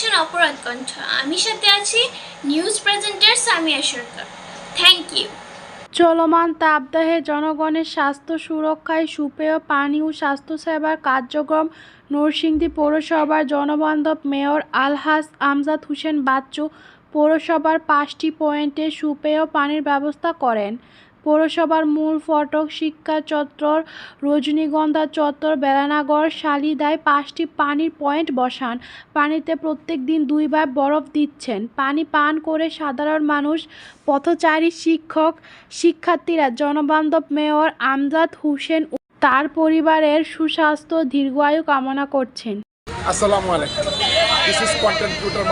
দেখছেন অপরাধ কণ্ঠ। আমি সাথে আছি news presenter Samia Sarkar. Thank you চলমান তাপদাহে জনগণের স্বাস্থ্য সুরক্ষায় সুপেয় পানি ও স্বাস্থ্যসেবার কার্যক্রম নরসিংদী পৌরসভার জনবান্ধব মেয়র আলহাস আমজাদ হোসেন বাচ্চু পৌরসভার পাঁচটি পয়েন্টে সুপেয় পানির ব্যবস্থা করেন। পৌরসভার মূল ফটক, শিক্ষা চত্বর, রজনীগন্ধা চত্বর, বেলানাগর, শালিদায় পাঁচটি পানির পয়েন্ট বসান। পানিতে প্রত্যেক দিন দুইবার বরফ দিচ্ছেন। পানি পান করে সাধারণ মানুষ, পথচারী শিক্ষক, শিক্ষার্থীরা, জনবান্ধব মেয়র আমজাদ হোসেন তার পরিবারের সুস্বাস্থ্য দীর্ঘায়ু কামনা করছেন। Assalamu alaikum. This is content creator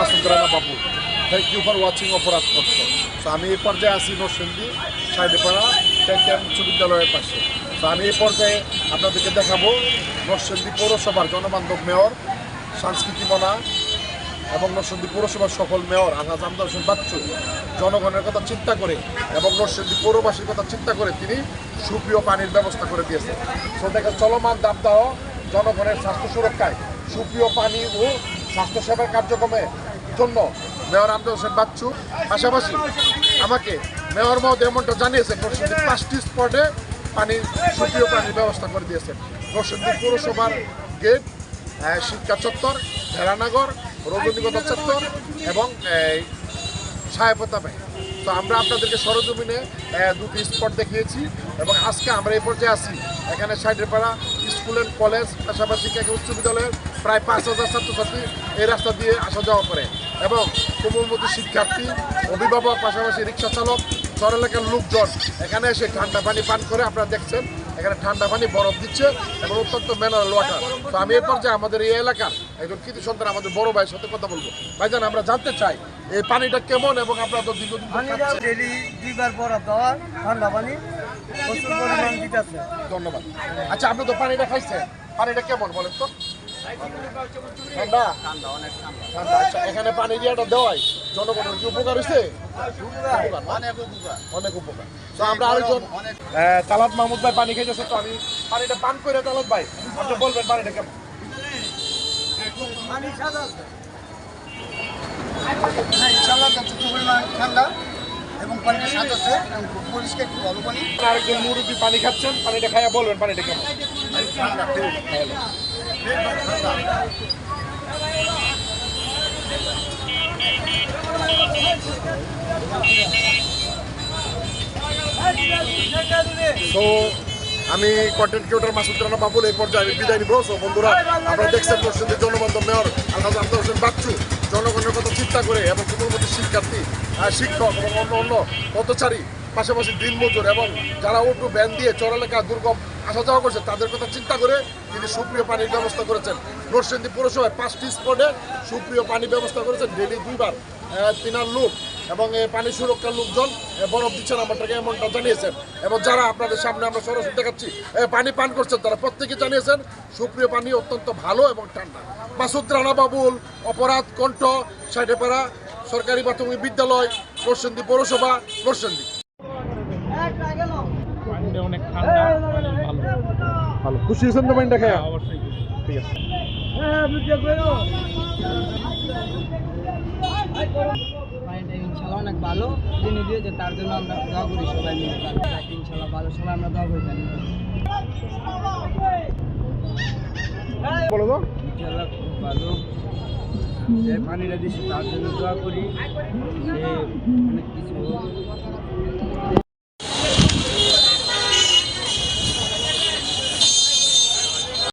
Masud you for watching অপরাধ তথ্য তো আমি এই পর্যায়ে আসি নরসিংদী, সাইডেপাড়া টেন্টাম উচ্চ বিদ্যালয়ের পাশে। তো আমি এই পর্যায়ে আপনাদেরকে দেখাবো নরসিংদী পৌরসভার জনবান্ধব মেয়র সংস্কৃতি মনা এবং নরসিংদী পৌরসভার সকল মেয়র, আলহাজ আমদার হোসেন বাচ্চু। জনগণের কথা চিন্তা করে এবং নরসিংদী পৌরবাসীর কথা চিন্তা করে তিনি সুপ্রিয় পানির ব্যবস্থা করে দিয়েছেন। তো দেখেন, চলমান দাবদাহ জনগণের স্বাস্থ্য সুরক্ষায় সুপ্রিয় পানি ও স্বাস্থ্যসেবার কার্যক্রমের জন্য মেয়র আমদার হোসেন বাচ্চু। পাশাপাশি আমাকে মেয়র মহোদয় এমনটা জানিয়েছেন নরসিংদীর পাঁচটি স্পটে পানি সুপ্রিয় পানির ব্যবস্থা করে দিয়েছেন নরসিংদী পৌরসভার গেট শিক্ষা চত্বর ভেড়ানগর রজনীগন্ধা চত্বর এবং এই, সাহেবতা ব্যাংক। তো আমরা আপনাদেরকে সরজমিনে দুটি স্পট দেখিয়েছি এবং আজকে আমরা এই পর্যায়ে আছি। এখানে সাইডেরপাড়া স্কুল অ্যান্ড কলেজ, পাশাপাশি কেকে উচ্চ বিদ্যালয়ের প্রায় পাঁচ হাজার ছাত্রছাত্রী এই রাস্তা দিয়ে আসা যাওয়া করে। এবং কোমলমতি শিক্ষার্থী, অভিভাবক, পাশাপাশি রিক্সা চালক শহর এলাকার লোকজন এখানে এসে ঠান্ডা পানি পান করে আপনারা দেখছেন। এখানে ঠান্ডা পানি বরফ দিচ্ছে এবং অত্যন্ত মিনারেল ওয়াটার তো আমি এই পর্যায়ে আমাদের এই এলাকার একজন কৃতি সন্তান আমাদের বড় ভাইয়ের সাথে কথা বলব। ভাইজান আমরা জানতে চাই এই পানিটা কেমন এবং আপনারা তো দীর্ঘদিন। ডেলি দুইবার বরফ দেওয়া ঠান্ডা পানি ধন্যবাদ। আচ্ছা আপনি তো পানিটা খাইছেন। পানিটা কেমন বলেন তো? ঠান্ডা? ঠান্ডা আচ্ছা এখানে পানি দিয়াটা দেওয়াই। জনগণের কি উপকার হয়েছে অনেক উপকার। তো আমরা আরেকজন তালাত মাহমুদ ভাই পানি খাইতেছে তো আমি পানিটা পান করে তালাত ভাই আপনি বলবেন পানিটা কেমন? হ্যাঁ ঠান্ডা এবং পানিটা স্বাদ আছে পরিষ্কার খুব ভালো পানি। আরেকজন মুরব্বী পানি খাচ্ছেন পানিটা খাইয়া বলবেন পানিটা কেমন? ঠান্ডা তো আমি কন্টেন্ট ক্রিয়েটর মাসুদ রানা বাবুল এই পর্যায়ে আমি বিদায় নিব। সো বন্ধুরা, আপনারা দেখছেন পশ্চিমদের জনবান্ধব মেয়র আলহাজ আমদার হোসেন বাচ্চু, জনগণের কথা চিন্তা করে এবং কোমলমতি শিক্ষার্থী শিক্ষক এবং অন্য অন্য পথচারী, পাশাপাশি দিনমজুর এবং যারা অটো ব্যান দিয়ে চড়ালেখা দুর্গম আসা যাওয়া করছে, তাদের কথা চিন্তা করে তিনি সুপ্রিয় পানির ব্যবস্থা করেছেন। নরসিংদী পৌরসভায় পাঁচটি স্পটে সুপ্রিয় পানি ব্যবস্থা করেছেন। ডেলি দুইবার তিনার লোক এবং পানি সুরক্ষার লোকজন বরফ দিচ্ছেন আমাদেরকে এমনটা জানিয়েছেন। এবং যারা আপনাদের সামনে আমরা সরাসরি দেখাচ্ছি পানি পান করছেন, তারা প্রত্যেকে জানিয়েছেন, সুপ্রিয় পানি অত্যন্ত ভালো এবং ঠান্ডা। মাসুদ রানা বাবুল, অপরাধ কণ্ঠ, সাইডেপাড়া সরকারি প্রাথমিক বিদ্যালয়, নরসিংদী পৌরসভা, নরসিংদী পানিটা অনেক ঠান্ডা পানি ভালো ভালো। খুশি হয়েছেন তো পানিটা খেয়ে? অবশ্যই ঠিক আছে। পানিটা ইনশাল্লাহ অনেক ভালো। যিনি দিয়েছে তার জন্য আমরা দোয়া করি সবাই মিলে। ইনশাল্লাহ ভালো সবাই আমরা দোয়া করি পানি বলো তো। ইনশাল্লাহ খুব ভালো। যে পানিটা দিচ্ছে তার জন্য দোয়া করি। সে অনেক কিছু